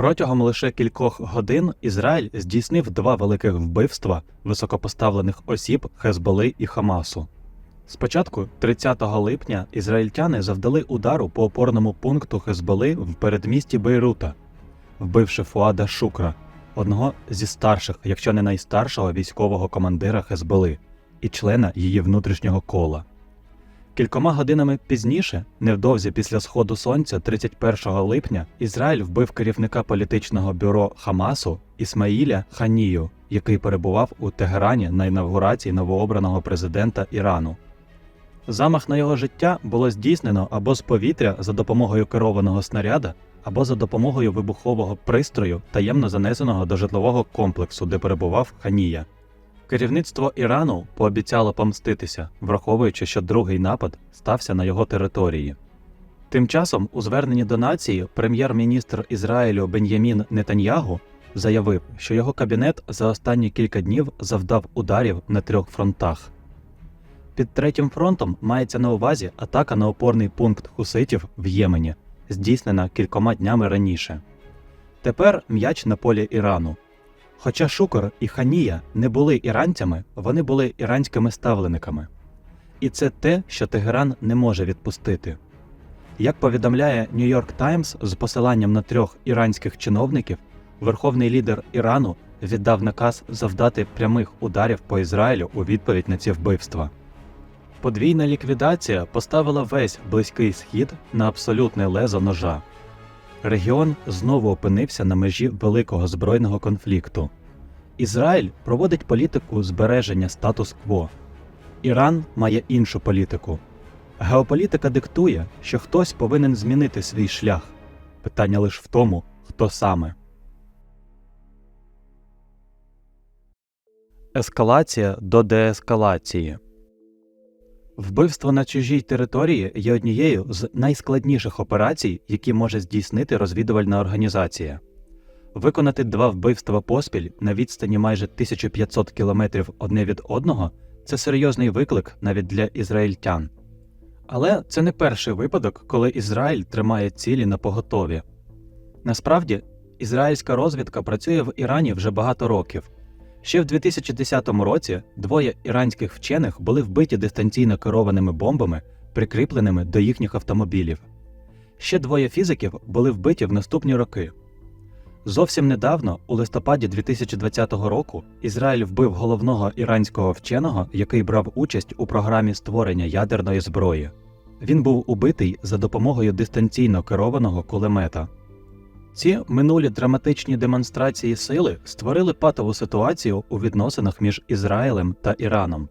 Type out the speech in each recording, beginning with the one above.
Протягом лише кількох годин Ізраїль здійснив два великих вбивства високопоставлених осіб Хезболи і Хамасу. Спочатку, 30 липня, ізраїльтяни завдали удару по опорному пункту Хезболи в передмісті Бейрута, вбивши Фуада Шукра, одного зі старших, якщо не найстаршого військового командира Хезболи і члена її внутрішнього кола. Кількома годинами пізніше, невдовзі після сходу сонця, 31 липня, Ізраїль вбив керівника політичного бюро Хамасу Ісмаїля Ханію, який перебував у Тегерані на інавгурації новообраного президента Ірану. Замах на його життя було здійснено або з повітря за допомогою керованого снаряда, або за допомогою вибухового пристрою, таємно занесеного до житлового комплексу, де перебував Ханія. Керівництво Ірану пообіцяло помститися, враховуючи, що другий напад стався на його території. Тим часом, у зверненні до нації, прем'єр-міністр Ізраїлю Бен'ямін Нетаньягу заявив, що його кабінет за останні кілька днів завдав ударів на трьох фронтах. Під третім фронтом мається на увазі атака на опорний пункт хуситів в Ємені, здійснена кількома днями раніше. Тепер м'яч на полі Ірану. Хоча Шукор і Ханія не були іранцями, вони були іранськими ставлениками. І це те, що Тегеран не може відпустити. Як повідомляє York Times з посиланням на трьох іранських чиновників, верховний лідер Ірану віддав наказ завдати прямих ударів по Ізраїлю у відповідь на ці вбивства. Подвійна ліквідація поставила весь близький схід на абсолютне лезо ножа. Регіон знову опинився на межі великого збройного конфлікту. Ізраїль проводить політику збереження статус-кво. Іран має іншу політику. Геополітика диктує, що хтось повинен змінити свій шлях. Питання лише в тому, хто саме. Ескалація до деескалації. Вбивство на чужій території є однією з найскладніших операцій, які може здійснити розвідувальна організація. Виконати два вбивства поспіль на відстані майже 1500 кілометрів одне від одного це серйозний виклик навіть для ізраїльтян. Але це не перший випадок, коли Ізраїль тримає цілі на поготові. Насправді, ізраїльська розвідка працює в Ірані вже багато років. Ще в 2010 році двоє іранських вчених були вбиті дистанційно керованими бомбами, прикріпленими до їхніх автомобілів. Ще двоє фізиків були вбиті в наступні роки. Зовсім недавно, у листопаді 2020 року, Ізраїль вбив головного іранського вченого, який брав участь у програмі створення ядерної зброї. Він був убитий за допомогою дистанційно керованого кулемета. Ці минулі драматичні демонстрації сили створили патову ситуацію у відносинах між Ізраїлем та Іраном.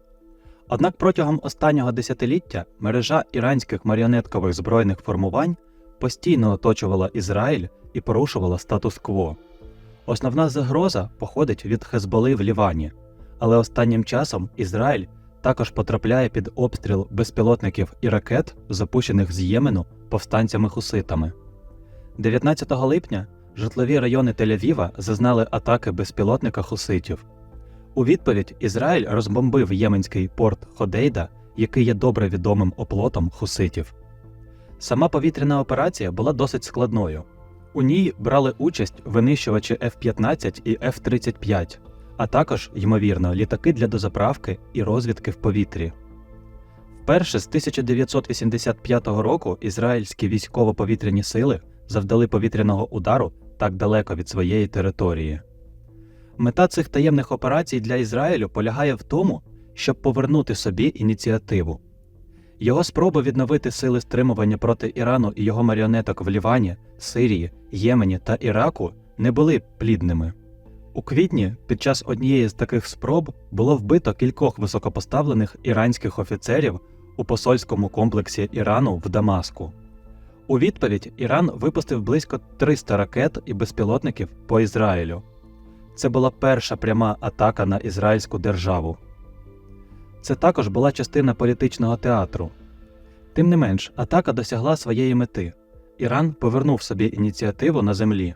Однак протягом останнього десятиліття мережа іранських маріонеткових збройних формувань постійно оточувала Ізраїль і порушувала статус-кво. Основна загроза походить від Хезболи в Лівані, але останнім часом Ізраїль також потрапляє під обстріл безпілотників і ракет, запущених з Ємену повстанцями-хуситами. 19 липня житлові райони Тель-Авіва зазнали атаки безпілотника хуситів. У відповідь Ізраїль розбомбив єменський порт Ходейда, який є добре відомим оплотом хуситів. Сама повітряна операція була досить складною. У ній брали участь винищувачі F-15 і F-35, а також, ймовірно, літаки для дозаправки і розвідки в повітрі. Вперше з 1985 року ізраїльські військово-повітряні сили завдали повітряного удару так далеко від своєї території. Мета цих таємних операцій для Ізраїлю полягає в тому, щоб повернути собі ініціативу. Його спроби відновити сили стримування проти Ірану і його маріонеток в Лівані, Сирії, Ємені та Іраку не були плідними. У квітні під час однієї з таких спроб було вбито кількох високопоставлених іранських офіцерів у посольському комплексі Ірану в Дамаску. У відповідь Іран випустив близько 300 ракет і безпілотників по Ізраїлю. Це була перша пряма атака на ізраїльську державу. Це також була частина політичного театру. Тим не менш, атака досягла своєї мети. Іран повернув собі ініціативу на землі.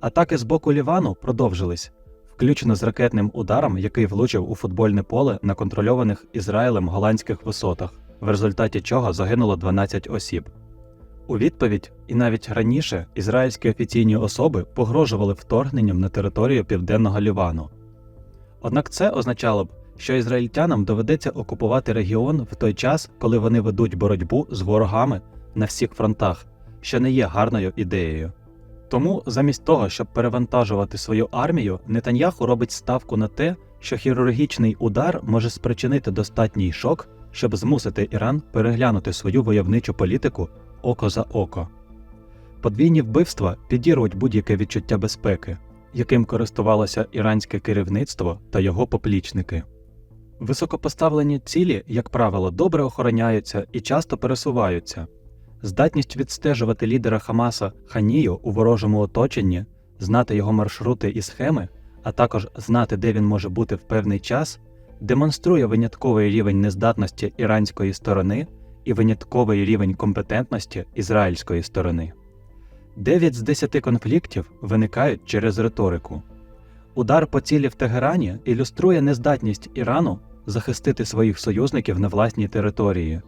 Атаки з боку Лівану продовжились, включно з ракетним ударом, який влучив у футбольне поле на контрольованих Ізраїлем голландських висотах, в результаті чого загинуло 12 осіб. У відповідь і навіть раніше ізраїльські офіційні особи погрожували вторгненням на територію південного Лівану. Однак це означало б, що ізраїльтянам доведеться окупувати регіон в той час, коли вони ведуть боротьбу з ворогами на всіх фронтах, що не є гарною ідеєю. Тому, замість того, щоб перевантажувати свою армію, Нетаньяху робить ставку на те, що хірургічний удар може спричинити достатній шок, щоб змусити Іран переглянути свою войовничу політику око за око. Подвійні вбивства підірвуть будь-яке відчуття безпеки, яким користувалося іранське керівництво та його поплічники. Високопоставлені цілі, як правило, добре охороняються і часто пересуваються. Здатність відстежувати лідера Хамаса Ханію у ворожому оточенні, знати його маршрути і схеми, а також знати, де він може бути в певний час, демонструє винятковий рівень нездатності іранської сторони і винятковий рівень компетентності ізраїльської сторони. Дев'ять з десяти конфліктів виникають через риторику. Удар по цілі в Тегерані ілюструє нездатність Ірану захистити своїх союзників на власній території.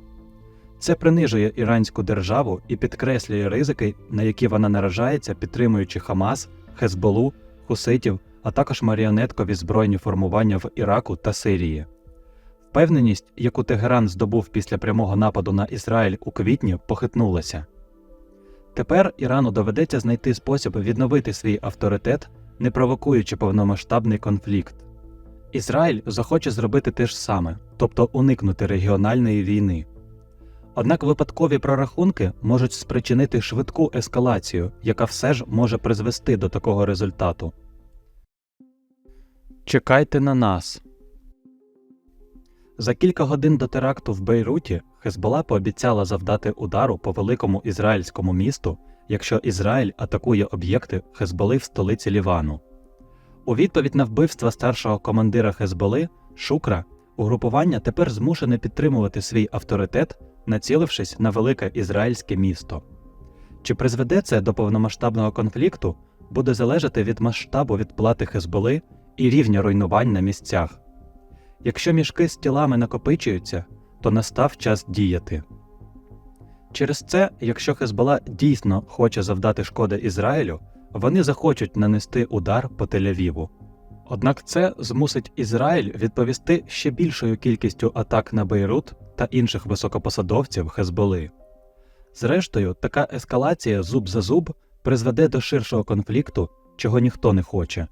Це принижує іранську державу і підкреслює ризики, на які вона наражається, підтримуючи Хамас, Хезболу, Хуситів, а також маріонеткові збройні формування в Іраку та Сирії. Впевненість, яку Тегеран здобув після прямого нападу на Ізраїль у квітні, похитнулася. Тепер Ірану доведеться знайти спосіб відновити свій авторитет, не провокуючи повномасштабний конфлікт. Ізраїль захоче зробити те ж саме, тобто уникнути регіональної війни. Однак випадкові прорахунки можуть спричинити швидку ескалацію, яка все ж може призвести до такого результату. Чекайте на нас. За кілька годин до теракту в Бейруті Хезбола пообіцяла завдати удару по великому ізраїльському місту, якщо Ізраїль атакує об'єкти Хезболи в столиці Лівану. У відповідь на вбивство старшого командира Хезболи Шукра, угрупування тепер змушене підтримувати свій авторитет, націлившись на велике ізраїльське місто. Чи призведе це до повномасштабного конфлікту, буде залежати від масштабу відплати Хезболи і рівня руйнувань на місцях. Якщо мішки з тілами накопичуються, то настав час діяти. Через це, якщо Хезбола дійсно хоче завдати шкоди Ізраїлю, вони захочуть нанести удар по Тель-Авіву. Однак це змусить Ізраїль відповісти ще більшою кількістю атак на Бейрут та інших високопосадовців Хезболи. Зрештою, така ескалація зуб за зуб призведе до ширшого конфлікту, чого ніхто не хоче.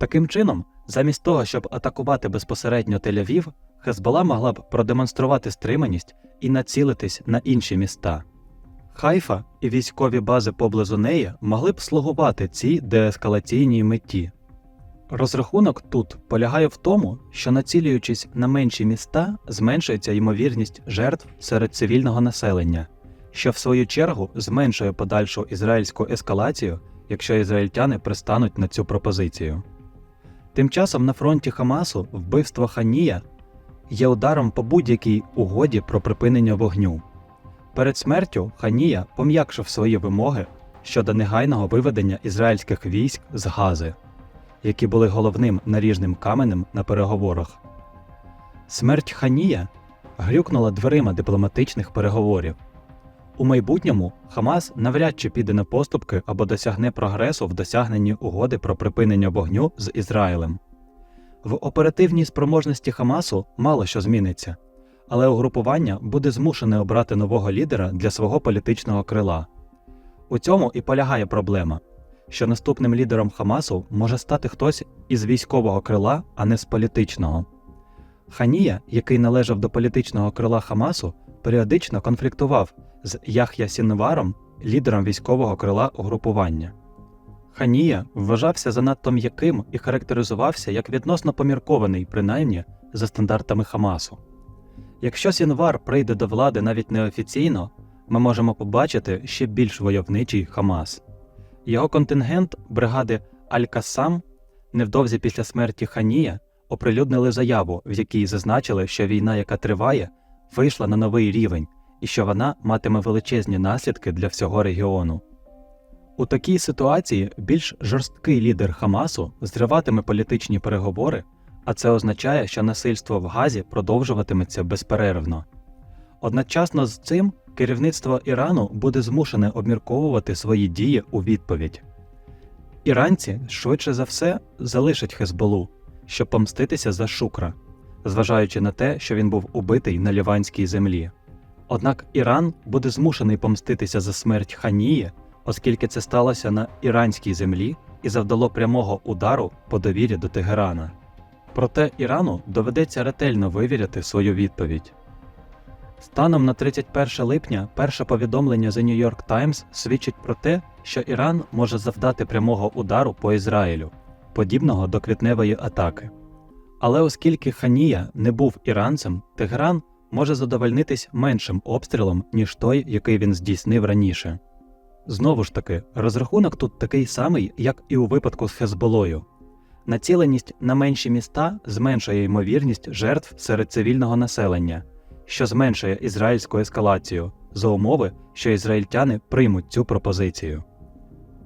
Таким чином, замість того, щоб атакувати безпосередньо Тель-Авів, Хезбола могла б продемонструвати стриманість і націлитись на інші міста. Хайфа і військові бази поблизу неї могли б слугувати цій деескалаційній меті. Розрахунок тут полягає в тому, що націлюючись на менші міста, зменшується ймовірність жертв серед цивільного населення, що в свою чергу зменшує подальшу ізраїльську ескалацію, якщо ізраїльтяни пристануть на цю пропозицію. Тим часом на фронті Хамасу вбивство Ханія є ударом по будь-якій угоді про припинення вогню. Перед смертю Ханія пом'якшив свої вимоги щодо негайного виведення ізраїльських військ з Гази, які були головним наріжним каменем на переговорах. Смерть Ханія грюкнула дверима дипломатичних переговорів. У майбутньому Хамас навряд чи піде на поступки або досягне прогресу в досягненні угоди про припинення вогню з Ізраїлем. В оперативній спроможності Хамасу мало що зміниться, але угрупування буде змушене обрати нового лідера для свого політичного крила. У цьому і полягає проблема, що наступним лідером Хамасу може стати хтось із військового крила, а не з політичного. Ханія, який належав до політичного крила Хамасу, періодично конфліктував з Ях'я Сінваром, лідером військового крила угрупування. Ханія вважався занадто м'яким і характеризувався як відносно поміркований, принаймні за стандартами Хамасу. Якщо Сінвар прийде до влади навіть неофіційно, ми можемо побачити ще більш войовничий Хамас. Його контингент бригади Аль-Кассам невдовзі після смерті Ханія оприлюднили заяву, в якій зазначили, що війна, яка триває, вийшла на новий рівень і що вона матиме величезні наслідки для всього регіону. У такій ситуації більш жорсткий лідер Хамасу зриватиме політичні переговори, а це означає, що насильство в Газі продовжуватиметься безперервно. Одночасно з цим керівництво Ірану буде змушене обмірковувати свої дії у відповідь. Іранці швидше за все залишать Хезболу, щоб помститися за Шукра, зважаючи на те, що він був убитий на ліванській землі. Однак Іран буде змушений помститися за смерть Ханії, оскільки це сталося на іранській землі і завдало прямого удару по довірі до Тегерана. Проте Ірану доведеться ретельно вивіряти свою відповідь. Станом на 31 липня перше повідомлення The New York Times свідчить про те, що Іран може завдати прямого удару по Ізраїлю, подібного до квітневої атаки. Але оскільки Ханія не був іранцем, Тегеран може задовольнитись меншим обстрілом, ніж той, який він здійснив раніше. Знову ж таки, розрахунок тут такий самий, як і у випадку з Хезболою. Націленість на менші міста зменшує ймовірність жертв серед цивільного населення, що зменшує ізраїльську ескалацію за умови, що ізраїльтяни приймуть цю пропозицію.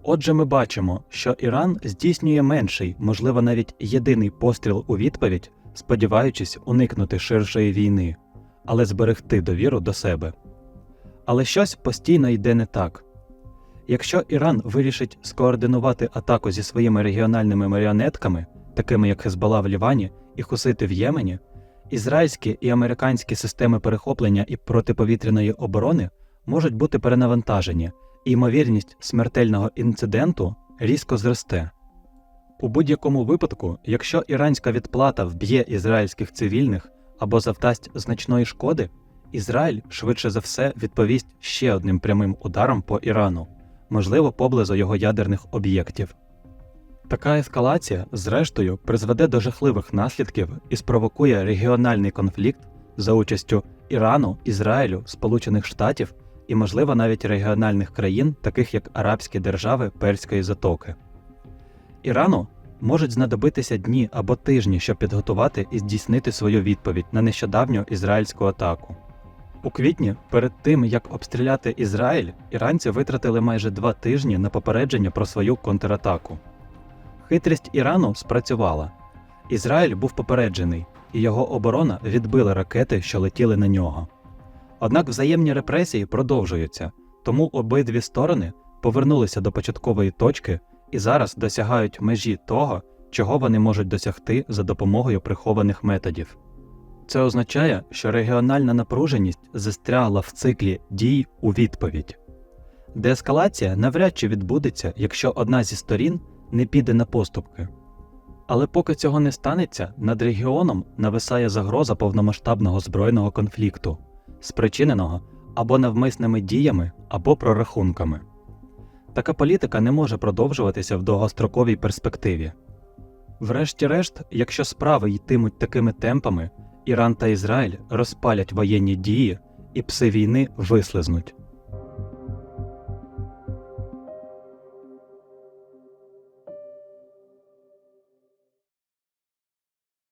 Отже, ми бачимо, що Іран здійснює менший, можливо, навіть єдиний постріл у відповідь, сподіваючись уникнути ширшої війни, але зберегти довіру до себе. Але щось постійно йде не так. Якщо Іран вирішить скоординувати атаку зі своїми регіональними маріонетками, такими як Хезбола в Лівані і Хусити в Ємені, ізраїльські і американські системи перехоплення і протиповітряної оборони можуть бути перенавантажені, і ймовірність смертельного інциденту різко зросте. У будь-якому випадку, якщо іранська відплата вб'є ізраїльських цивільних або завдасть значної шкоди, Ізраїль швидше за все відповість ще одним прямим ударом по Ірану, можливо, поблизу його ядерних об'єктів. Така ескалація, зрештою, призведе до жахливих наслідків і спровокує регіональний конфлікт за участю Ірану, Ізраїлю, Сполучених Штатів і, можливо, навіть регіональних країн, таких як Арабські держави Перської затоки. Ірану можуть знадобитися дні або тижні, щоб підготувати і здійснити свою відповідь на нещодавню ізраїльську атаку. У квітні, перед тим як обстріляти Ізраїль, іранці витратили майже два тижні на попередження про свою контратаку. Хитрість Ірану спрацювала. Ізраїль був попереджений, і його оборона відбила ракети, що летіли на нього. Однак взаємні репресії продовжуються, тому обидві сторони повернулися до початкової точки і зараз досягають межі того, чого вони можуть досягти за допомогою прихованих методів. Це означає, що регіональна напруженість застрягла в циклі дій у відповідь. Деескалація навряд чи відбудеться, якщо одна зі сторін не піде на поступки. Але поки цього не станеться, над регіоном нависає загроза повномасштабного збройного конфлікту, спричиненого або навмисними діями, або прорахунками. Така політика не може продовжуватися в довгостроковій перспективі. Врешті-решт, якщо справи йтимуть такими темпами, Іран та Ізраїль розпалять воєнні дії і пси війни вислизнуть.